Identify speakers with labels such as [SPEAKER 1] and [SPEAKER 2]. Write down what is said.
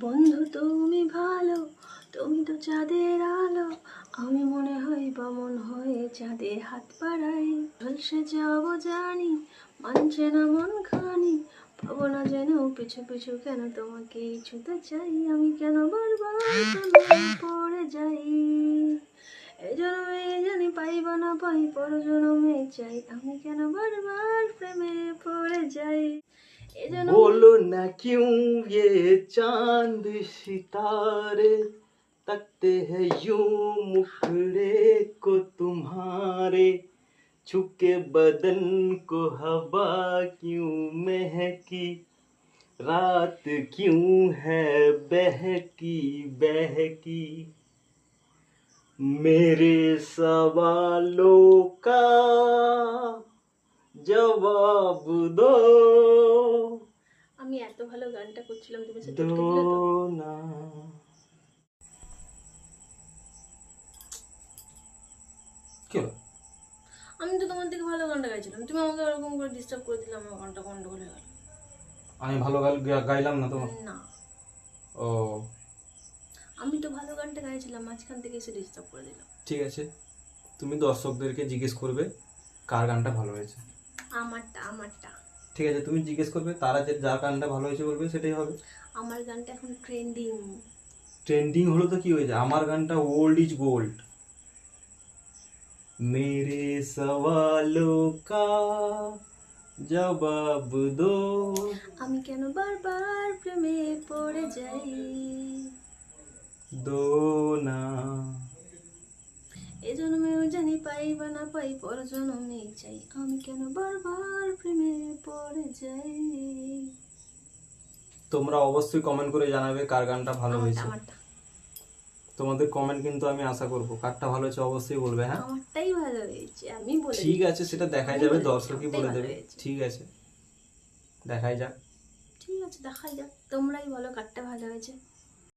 [SPEAKER 1] বন্ধু, তুমি ভালো, তুমি তো চাঁদের আলো। আমি মনে হয় বামন হয়ে চাঁদের হাত বাড়াই। ঝলসে যাব জানি মানছে না মন খানি। পাবো না যেন পিছু পিছু কেন তোমাকে ছুতে চাই। আমি কেন বারবার পড়ে যাই? এই জন্মে জানি পাইব না পাই পর জন্মে চাই। আমি কেন বারবার প্রেমে
[SPEAKER 2] बोलो न क्यों ये चाँद सितारे तकते हैं यूँ मुखड़े को तुम्हारे? छुके बदन को हवा क्यों महकी? रात क्यों है बहकी बहकी? मेरे सवालों का জবাব দো
[SPEAKER 1] আমি এত ভালো গানটা করছিলাম তুমি সেটা
[SPEAKER 2] না
[SPEAKER 1] আমি তো তোমার থেকে ভালো গানটা গাইছিলাম। তুমি আমাকে এরকম করে ডিস্টার্ব করে দিলে আমার গানটা গন্ডগোল হয়ে গেল।
[SPEAKER 2] আমি ভালো গান গাইলাম না তোমার?
[SPEAKER 1] না।
[SPEAKER 2] ও।
[SPEAKER 1] আমি তো ভালো গানটা গাইছিলাম মাঝখান থেকে এসে ডিস্টার্ব করে দিলাম।
[SPEAKER 2] ঠিক আছে। তুমি দর্শকদেরকে জিজ্ঞেস করবে কার গানটা ভালো হয়েছে।
[SPEAKER 1] আমারটা আমারটা।
[SPEAKER 2] ঠিক আছে তুমি জিজ্ঞেস করবে তারা যে যার গানটা ভালো হয়েছে বলবে সেটাই হবে।
[SPEAKER 1] আমার গানটা এখন ট্রেন্ডিং
[SPEAKER 2] ট্রেন্ডিং হলো তো কি হয়েছে? আমার গানটা ওল্ড ইজ গোল্ড মেরে সওয়ালো কা জবাব দো।
[SPEAKER 1] আমি কেন বারবার প্রেমে পড়ে যাই?
[SPEAKER 2] দো
[SPEAKER 1] জন্মেও জানি পাই বা না পাই পর জন্মে চাই। আমি কেন বারবার প্রেমে পড়ে যাই?
[SPEAKER 2] তোমরা অবশ্যই কমেন্ট করে জানাবে কার গানটা ভালো হয়েছে।
[SPEAKER 1] আমারটা।
[SPEAKER 2] তোমাদের কমেন্ট কিন্তু আমি আশা করব কারটা ভালো হয়েছে অবশ্যই বলবে হ্যাঁ?
[SPEAKER 1] আমারটাই ভালো হয়েছে আমি বলে
[SPEAKER 2] ঠিক আছে সেটা দেখাই যাবে দর্শকই বলে দেবে। ঠিক আছে দেখাই যাক।
[SPEAKER 1] ঠিক আছে দেখাই যাক তোমরাই বলো কারটা ভালো হয়েছে।